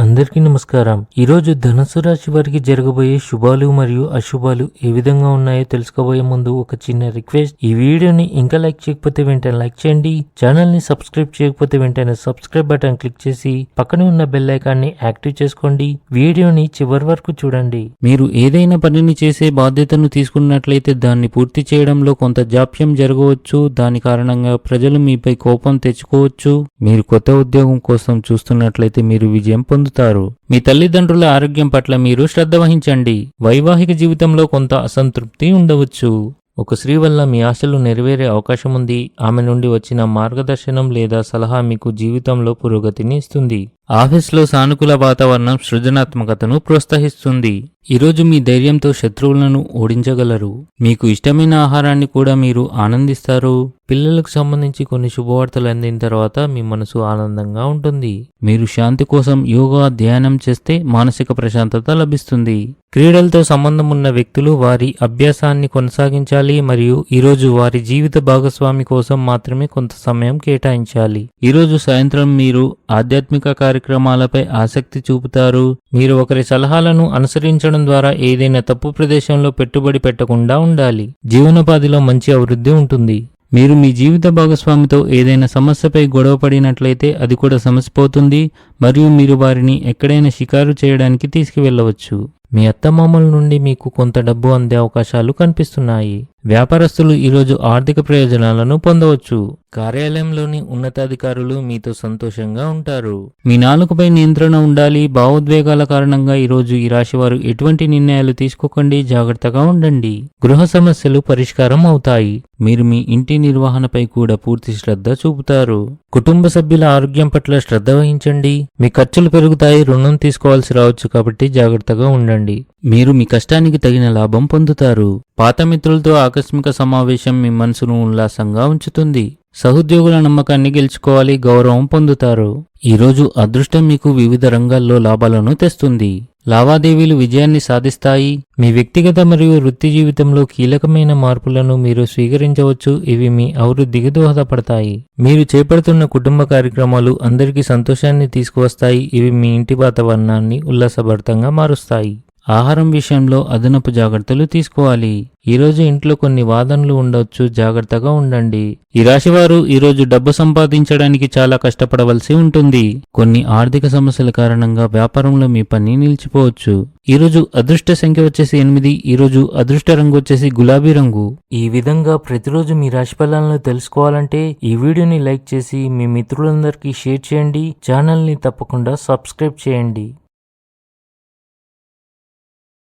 అందరికీ నమస్కారం. ఈరోజు ధనుసు రాశి వారికి జరగబోయే శుభాలు మరియు అశుభాలు ఏ విధంగా ఉన్నాయో తెలుసుకోబోయే ముందు ఒక చిన్న రిక్వెస్ట్. ఈ వీడియోని ఇంకా లైక్ చేయకపోతే వెంటనే లైక్ చేయండి. ఛానల్ని సబ్స్క్రైబ్ చేయకపోతే వెంటనే సబ్స్క్రైబ్ బటన్ క్లిక్ చేసి పక్కనే ఉన్న బెల్ ఐకాన్ని యాక్టివ్ చేసుకోండి. వీడియోని చివరి వరకు చూడండి. మీరు ఏదైనా పనిని చేసే బాధ్యతను తీసుకున్నట్లయితే దాన్ని పూర్తి చేయడంలో కొంత జాప్యం జరగవచ్చు. దాని కారణంగా ప్రజలు మీపై కోపం తెచ్చుకోవచ్చు. మీరు కొత్త ఉద్యోగం కోసం చూస్తున్నట్లయితే మీరు విజయం పొందుతారు మీ తల్లిదండ్రుల ఆరోగ్యం పట్ల మీరు శ్రద్ధ వహించండి. వైవాహిక జీవితంలో కొంత అసంతృప్తి ఉండవచ్చు. ఒక స్త్రీ వల్ల మీ ఆశలు నెరవేరే అవకాశం ఉంది ఆమె నుండి వచ్చిన మార్గదర్శనం లేదా సలహా మీకు జీవితంలో పురోగతిని ఇస్తుంది. ఆఫీస్లో సానుకూల వాతావరణం సృజనాత్మకతను ప్రోత్సహిస్తుంది. ఈరోజు మీ ధైర్యంతో శత్రువులను ఓడించగలరు. మీకు ఇష్టమైన ఆహారాన్ని కూడా మీరు ఆనందిస్తారు. పిల్లలకు సంబంధించి కొన్ని శుభవార్తలు అందిన తర్వాత మీ మనసు ఆనందంగా ఉంటుంది. మీరు శాంతి కోసం యోగా ధ్యానం చేస్తే మానసిక ప్రశాంతత లభిస్తుంది. క్రీడలతో సంబంధం ఉన్న వ్యక్తులు వారి అభ్యాసాన్ని కొనసాగించాలి మరియు ఈరోజు వారి జీవిత భాగస్వామి కోసం మాత్రమే కొంత సమయం కేటాయించాలి. ఈరోజు సాయంత్రం మీరు ఆధ్యాత్మిక కార్యక్రమం కార్యక్రమాలపై ఆసక్తి చూపుతారు. మీరు ఒకరి సలహాలను అనుసరించడం ద్వారా ఏదైనా తప్పు ప్రదేశంలో పెట్టుబడి పెట్టకుండా ఉండాలి. జీవనోపాధిలో మంచి అభివృద్ధి ఉంటుంది. మీరు మీ జీవిత భాగస్వామితో ఏదైనా సమస్యపై గొడవ పడినట్లయితే అది కూడా సమసిపోతుంది. మరియు మీరు వారిని ఎక్కడైనా షికారు చేయడానికి తీసుకువెళ్ళవచ్చు. మీ అత్తమామల నుండి మీకు కొంత డబ్బు అందే అవకాశాలు కనిపిస్తున్నాయి. వ్యాపారస్తులు ఈరోజు ఆర్థిక ప్రయోజనాలను పొందవచ్చు. కార్యాలయంలోని ఉన్నతాధికారులు మీతో సంతోషంగా ఉంటారు. మీ నాలుకపై నియంత్రణ ఉండాలి. భావోద్వేగాల కారణంగా ఈరోజు ఈ రాశి వారు ఎటువంటి నిర్ణయాలు తీసుకోకండి. జాగ్రత్తగా ఉండండి. గృహ సమస్యలు పరిష్కారం అవుతాయి. మీరు మీ ఇంటి నిర్వహణపై కూడా పూర్తి శ్రద్ధ చూపుతారు. కుటుంబ సభ్యుల ఆరోగ్యం పట్ల శ్రద్ధ వహించండి. మీ ఖర్చులు పెరుగుతాయి. రుణం తీసుకోవాల్సి రావచ్చు కాబట్టి జాగ్రత్తగా ఉండండి. మీరు మీ కష్టానికి తగిన లాభం పొందుతారు. పాత మిత్రులతో ఆకస్మిక సమావేశం మీ మనసును ఉల్లాసంగా ఉంచుతుంది. సహోద్యోగుల నమ్మకాన్ని గెలుచుకోవాలి గౌరవం పొందుతారు. ఈరోజు అదృష్టం మీకు వివిధ రంగాల్లో లాభాలను తెస్తుంది. లావాదేవీలు విజయాన్ని సాధిస్తాయి. మీ వ్యక్తిగత మరియు వృత్తి జీవితంలో కీలకమైన మార్పులను మీరు స్వీకరించవచ్చు. ఇవి మీ అభివృద్ధికి దోహదపడతాయి. మీరు చేపడుతున్న కుటుంబ కార్యక్రమాలు అందరికీ సంతోషాన్ని తీసుకువస్తాయి. ఇవి మీ ఇంటి వాతావరణాన్ని ఉల్లాసభరితంగా మారుస్తాయి. ఆహారం విషయంలో అదనపు జాగ్రత్తలు తీసుకోవాలి. ఈరోజు ఇంట్లో కొన్ని వాదనలు ఉండొచ్చు జాగ్రత్తగా ఉండండి. ఈ రాశివారు ఈరోజు డబ్బు సంపాదించడానికి చాలా కష్టపడవలసి ఉంటుంది. కొన్ని ఆర్థిక సమస్యల కారణంగా వ్యాపారంలో మీ పని నిలిచిపోవచ్చు. ఈరోజు అదృష్ట సంఖ్య వచ్చేసి ఎనిమిది ఈరోజు అదృష్ట రంగు వచ్చేసి గులాబీ రంగు. ఈ విధంగా ప్రతిరోజు మీ రాశి ఫలాలను తెలుసుకోవాలంటే ఈ వీడియోని లైక్ చేసి మీ మిత్రులందరికీ షేర్ చేయండి. ఛానల్ని తప్పకుండా సబ్స్క్రైబ్ చేయండి.